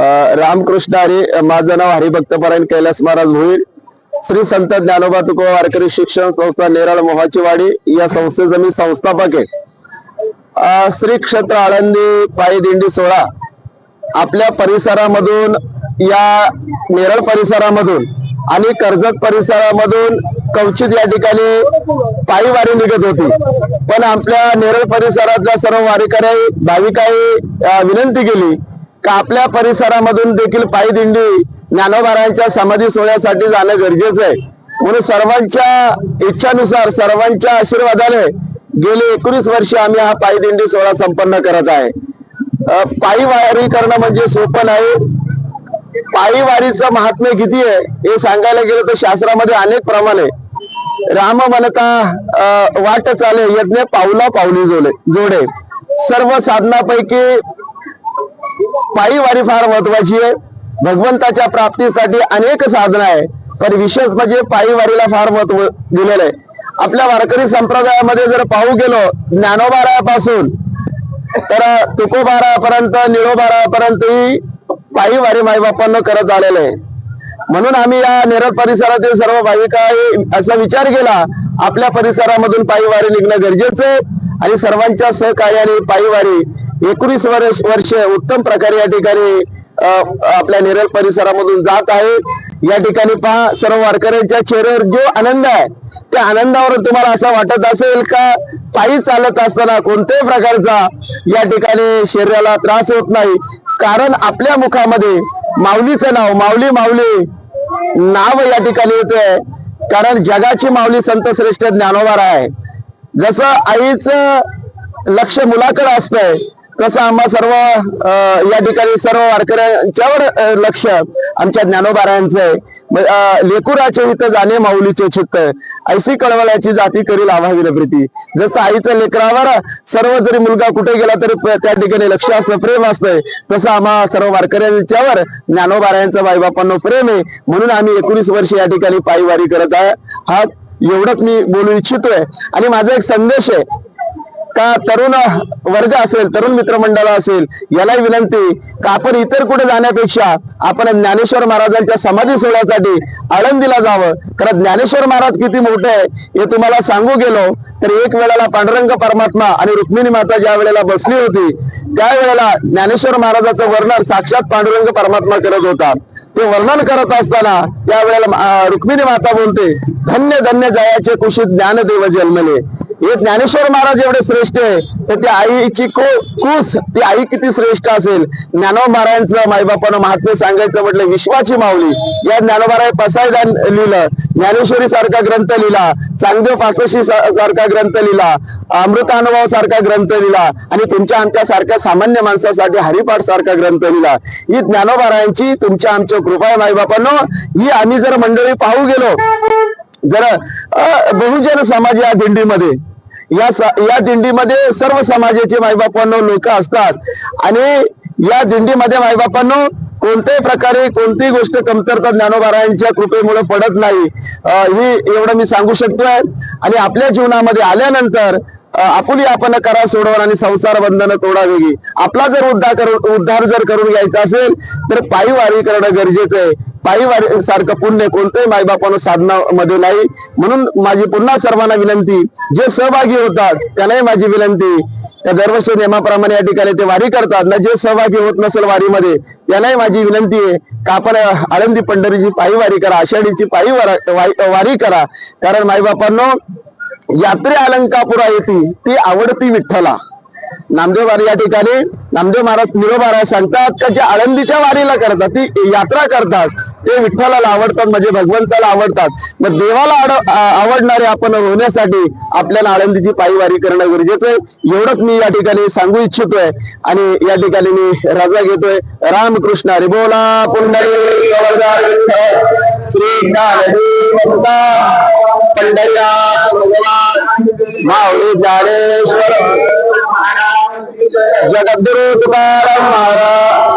रामकृष्ण हरी माझं नाव हरिभक्त परायण कैलास महाराज भोईर. श्री संत ज्ञानोबा तुकोबा वारकरी शिक्षण संस्था नेरळ मोहाचीवाडी या संस्थेचं मी संस्थापक आहे. श्री क्षेत्र आळंदी पायी दिंडी सोहळा आपल्या परिसरामधून या नेरळ परिसरामधून आणि कर्जत परिसरामधून कवचित या ठिकाणी पायी वारी निघत होती. पण आपल्या नेरळ परिसरातल्या सर्व वारीकऱ्या भाविकाही विनंती केली का आपल्या परिसरामधून देखील पायी दिंडी ज्ञानोबारायांच्या समाधी सोहळ्यासाठी जाणं गरजेचं आहे. म्हणून सर्वांच्या इच्छानुसार सर्वांच्या आशीर्वादाने गेले एकोणीस वर्ष आम्ही हा पायी दिंडी सोहळा संपन्न करत आहे. पायी वारी करणं म्हणजे सोपं नाही. पायी वारीचं महात्म्य किती आहे हे सांगायला गेलं तर शास्त्रामध्ये अनेक प्रमाण. आहे राम म्हणता वाट चाले यज्ञ पावला पावली जोडे जोडे. सर्व साधनापैकी पायी वारी फार महत्वाची आहे. भगवंताच्या प्राप्तीसाठी अनेक साधनं आहे. पण विशेष म्हणजे पायी वारीला फार महत्त्व दिलेलं आहे. आपल्या वारकरी संप्रदायामध्ये जर पाहू गेलो ज्ञानोबारायापासून तर तुकोबारापर्यंत निळोबारापर्यंत ही पायी वारी माईबापांना करत आलेलं आहे. म्हणून आम्ही या नेरळ परिसरातील सर्व भाविका असा विचार केला आपल्या परिसरामधून पायी वारी निघणं गरजेचं आहे. आणि सर्वांच्या सहकार्याने पायी वारी एकोणीस वर्ष वर्ष उत्तम प्रकारे या ठिकाणी आपल्या नेरळ परिसरामधून जात आहे. या ठिकाणी पहा सर्व वारकऱ्यांच्या चेहऱ्यावर जो आनंद आहे त्या आनंदावर तुम्हाला असं वाटत असेल का पायी चालत असताना कोणत्याही प्रकारचा या ठिकाणी शरीराला त्रास होत नाही. कारण आपल्या मुखामध्ये माऊलीचं नाव माऊली माऊली नाव या ठिकाणी येते कारण जगाची माऊली संत श्रेष्ठ ज्ञानोबार आहे. जसं आईचं लक्ष मुलाकडे असतंय तसं आम्हा सर्व या ठिकाणी सर्व वारकऱ्यांच्यावर लक्ष आमच्या ज्ञानोबारायांचं आहे. लेकुराचे हित जाणे माऊलीचे चित्त ऐशी कळवळ्याची जाती करील आभावी प्रीती जसं आईचं लेकरावर सर्व जरी मुलगा कुठे गेला तरी त्या ठिकाणी लक्ष असतं प्रेम असतंय तसं आम्हा सर्व वारकऱ्यांच्यावर ज्ञानोबारायांचं बाईबापांनो प्रेम आहे. म्हणून आम्ही एकोणीस वर्ष या ठिकाणी पायीवारी करत आहे. हा एवढंच मी बोलू इच्छितोय. आणि माझा एक संदेश आहे. का तरुण वर्ग असेल तरुण मित्रमंडळ असेल यालाही विनंती का आपण इतर कुठे जाण्यापेक्षा आपण ज्ञानेश्वर महाराजांच्या समाधी सोहळ्यासाठी आळंदीला जावं. कारण ज्ञानेश्वर महाराज किती मोठे आहे हे तुम्हाला सांगू गेलो तर एक वेळेला पांडुरंग परमात्मा आणि रुक्मिणी माता ज्या वेळेला बसली होती त्यावेळेला ज्ञानेश्वर महाराजाचं वर्णन साक्षात पांडुरंग परमात्मा करत होता. ते वर्णन करत असताना त्यावेळेला रुक्मिणी माता बोलते धन्य धन्य जयाचे कुशीत ज्ञानदेव जन्मले. हे ज्ञानेश्वर महाराज एवढे श्रेष्ठ आहे तर त्या आईची को कुस ती आई किती श्रेष्ठ असेल? ज्ञानोबा महाराजांचं माईबापानं महात्म्य सांगायचं म्हटलं विश्वाची माऊली. ज्या ज्ञानोबाराय पसायदान लिहिलं ज्ञानेश्वरी सारखा ग्रंथ लिहिला चांगदेव पासशी सारखा ग्रंथ लिहिला अमृतानुभव सारखा ग्रंथ लिहिला आणि तुमच्या आमच्या सारख्या सामान्य माणसासाठी हरिपाठ सारखा ग्रंथ लिहिला. ही ज्ञानोबारायांची तुमच्या आमच्या कृपा आहे माईबापांनो ही आम्ही जर मंडळी पाहू गेलो जरा बहुजन समाज या दिंडीमध्ये या या दिंडीमध्ये सर्व समाजाचे माईबापांनो लोक असतात. आणि या दिंडीमध्ये माईबापांनो कोणत्याही प्रकारे कोणतीही गोष्ट कमतरता ज्ञानोबारायांच्या कृपेमुळे पडत नाही. ही एवढं मी सांगू शकतोय. आणि आपल्या जीवनामध्ये आल्यानंतर आपुली आपण करा सोडवण आणि संसार बंधन तोडा वेगळी आपला जर उद्धार करून उद्धार जर करून घ्यायचा असेल तर पायी वारी करणं गरजेचं आहे. पायी वारी सारखं पुण्य कोणत्याही मायबापानं साधनामध्ये नाही. म्हणून माझी पुन्हा सर्वांना विनंती जे सहभागी होतात त्यांनाही माझी विनंती त्या दरवर्षी नियमाप्रमाणे या ठिकाणी ते वारी करतात. ना जे सहभागी होत नसेल वारीमध्ये त्यांनाही माझी विनंती आहे का आपण आळंदी पंढरीची पायी वारी करा आषाढीची पायी वारा- वाई- वारी करा. कारण माईबापांनो यात्रे अलंकापुरा येते ती आवडती विठ्ठला. नामदेव वारी या ठिकाणी नामदेव महाराज निरोबारा सांगतात का जे आळंदीच्या वारीला करतात ती यात्रा करतात ते विठ्ठलाला आवडतात म्हणजे भगवंताला आवडतात. मग देवाला आड- आवडणारे आपण होण्यासाठी आपल्याला आळंदीची पायीवारी करणं गरजेचं आहे. एवढंच मी या ठिकाणी सांगू इच्छितोय आणि या ठिकाणी मी रजा घेतोय. रामकृष्ण हरी बोला पुंडरी श्री पंढरीनाथ भगवान. माऊली जगद्गुरु तुकाराम महाराज.